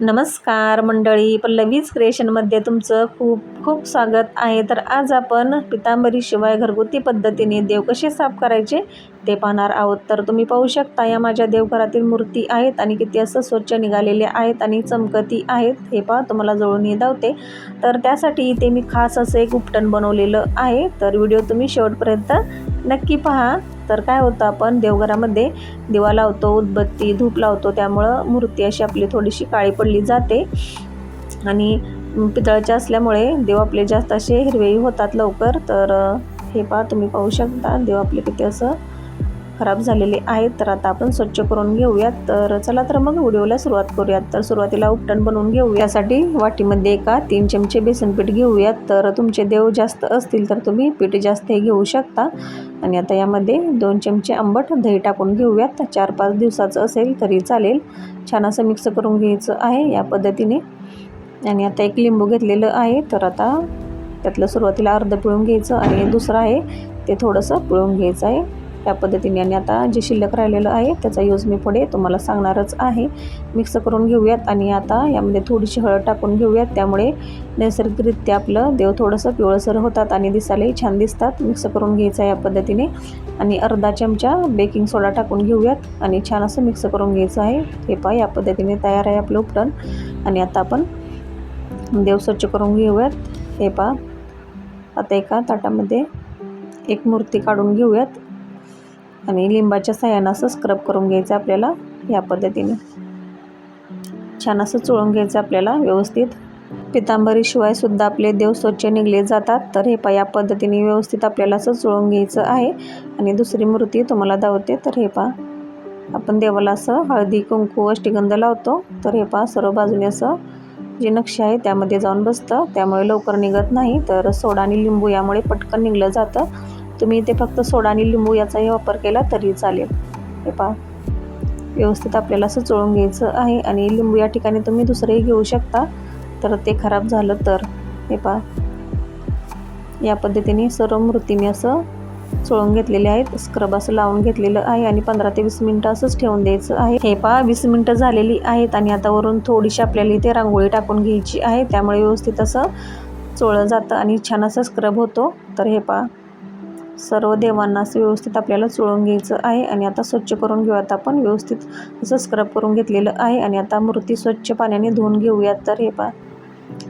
नमस्कार मंडळी पल्लवीज क्रिएशनमध्ये तुमचं खूप खूप स्वागत आहे. तर आज आपण पितांबरीशिवाय घरगुती पद्धतीने देव कसे साफ करायचे ते पाहणार आहोत. तर तुम्ही पाहू शकता या माझ्या देवघरातील मूर्ती आहेत आणि किती असं स्वच्छ निघालेले आहेत आणि चमकती आहेत हे पहा तुम्हाला जवळून दावते तर त्यासाठी इथे मी खास असं एक उपटन बनवलेलं आहे. तर व्हिडिओ तुम्ही शेवटपर्यंत नक्की पहा. तर काय होतं आपण देवघरामध्ये दिवा लावतो उदबत्ती धूप लावतो त्यामुळं मूर्ती अशी आपली थोडीशी काळी पडली जाते. आणि पितळाचे असल्यामुळे देव आपले जास्त असे हिरवेही होतात लवकर. तर हे पहा तुम्ही पाहू शकता देव आपले किती असं खराब झालेले आहेत तर आता आपण स्वच्छ करून घेऊयात. तर चला तर मग व्हिडिओला सुरुवात करूयात. तर सुरुवातीला उपटण बनवून घेऊ यासाठी वाटीमध्ये एका तीन चमचे बेसन पीठ घेऊयात. तर तुमचे देव जास्त असतील तर तुम्ही पीठ जास्त हे घेऊ शकता. आणि आता यामध्ये दोन चमचे आंबट दही टाकून घेऊयात. चार पाच दिवसाचं असेल तरी चालेल. छान असं मिक्स करून घ्यायचं आहे या पद्धतीने. आणि आता एक लिंबू घेतलेलं आहे तर आता त्यातलं सुरुवातीला अर्ध पिळून घ्यायचं. आणि दुसरं आहे ते थोडंसं पिळून घ्यायचं आहे. या पद्धतीने आणि आता जे शिल्लक राहिलेलं आहे त्याचा यूज मी पुढे तुम्हाला सांगणारच आहे. मिक्स करून घेऊयात आणि आता यामध्ये थोडीशी हळद टाकून घेऊयात. त्यामुळे नैसर्गिकरित्या आपलं देव थोडंसं पिवळसर होतात आणि दिसायलाही छान दिसतात. मिक्स करून घ्यायचं या पद्धतीने. आणि अर्धा चमचा बेकिंग सोडा टाकून घेऊयात आणि छान असं मिक्स करून घ्यायचं आहे. हे पहा या पद्धतीने तयार आहे आपलं उपरण आणि आता आपण देव स्वच्छ करून घेऊयात. हे पहा आता एका ताटामध्ये एक मूर्ती काढून घेऊयात. आणि लिंबाच्या साह्यानं असं स्क्रब करून घ्यायचं आपल्याला या पद्धतीने. छान असं चोळून घ्यायचं आपल्याला व्यवस्थित. पितांबरीशिवाय सुद्धा आपले देव स्वच्छ निघले जातात तर हे पा या पद्धतीने व्यवस्थित आपल्याला असं चोळून घ्यायचं आहे. आणि दुसरी मूर्ती तुम्हाला दावते तर हे पा आपण देवाला असं हळदी कुंकू अष्टीगंध लावतो तर हे पा सर्व बाजूने असं जे नक्षी आहे त्यामध्ये जाऊन बसतं. त्यामुळे लवकर निघत नाही तर सोडा आणि लिंबू यामुळे पटकन निघलं जातं. तुम्ही इथे फक्त सोडा आणि लिंबू याचाही वापर केला तरी चालेल. हे पहा. व्यवस्थित आपल्याला असं चोळून घ्यायचं आहे आणि लिंबू या ठिकाणी तुम्ही दुसरंही घेऊ शकता. तर ते खराब झालं तर. हे पहा. या पद्धतीने सर्व मृतीने असं चोळून घेतलेले आहेत. स्क्रब असं लावून घेतलेलं आहे आणि पंधरा ते वीस मिनटं असंच ठेवून द्यायचं आहे. हे पहा वीस मिनटं झालेली आहेत आणि आता वरून थोडीशी आपल्याला इथे रांगोळी टाकून घ्यायची आहे. त्यामुळे व्यवस्थित असं चोळलं जातं आणि छान असं स्क्रब होतो. तर हे पहा. सर्व देवांना असं व्यवस्थित आपल्याला चुळून घ्यायचं आहे आणि आता स्वच्छ करून घेऊयात आपण. व्यवस्थित असं स्क्रब करून घेतलेलं आहे आणि आता मूर्ती स्वच्छ पाण्याने धुवून घेऊयात. तर हे पहा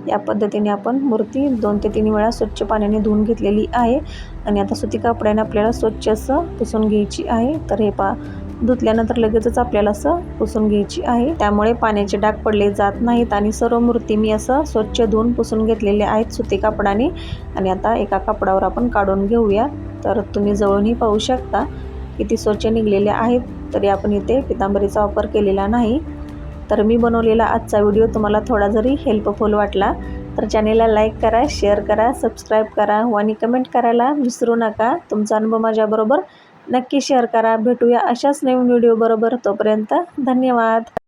या पद्धतीने आपण मूर्ती दोन ते तीन वेळा स्वच्छ पाण्याने धुवून घेतलेली आहे आणि आता सुती कपड्याने आपल्याला स्वच्छ असं पुसून घ्यायची आहे. तर हे पहा धुतल्यानंतर लगेचच आपल्याला असं पुसून घ्यायची आहे. त्यामुळे पाण्याचे डाग पडले जात नाहीत आणि सर्व मूर्ती मी असं स्वच्छ धुवून पुसून घेतलेले आहेत सुती कापडाने. आणि आता एका कापडावर आपण काढून घेऊया. तर तुम्ही जवळूनही पाहू शकता किती स्वच्छ निघलेले आहेत. तरी आपण इथे पितांबरीचा वापर केलेला नाही. तर मी बनवलेला आजचा व्हिडिओ तुम्हाला थोडा जरी हेल्पफुल वाटला तर चॅनेलला लाईक करा शेअर करा सबस्क्राईब करा आणि कमेंट करायला विसरू नका. तुमचा अनुभव माझ्याबरोबर नक्की शेअर करा. भेटूया अशाच नवीन व्हिडिओबरोबर तोपर्यंत धन्यवाद.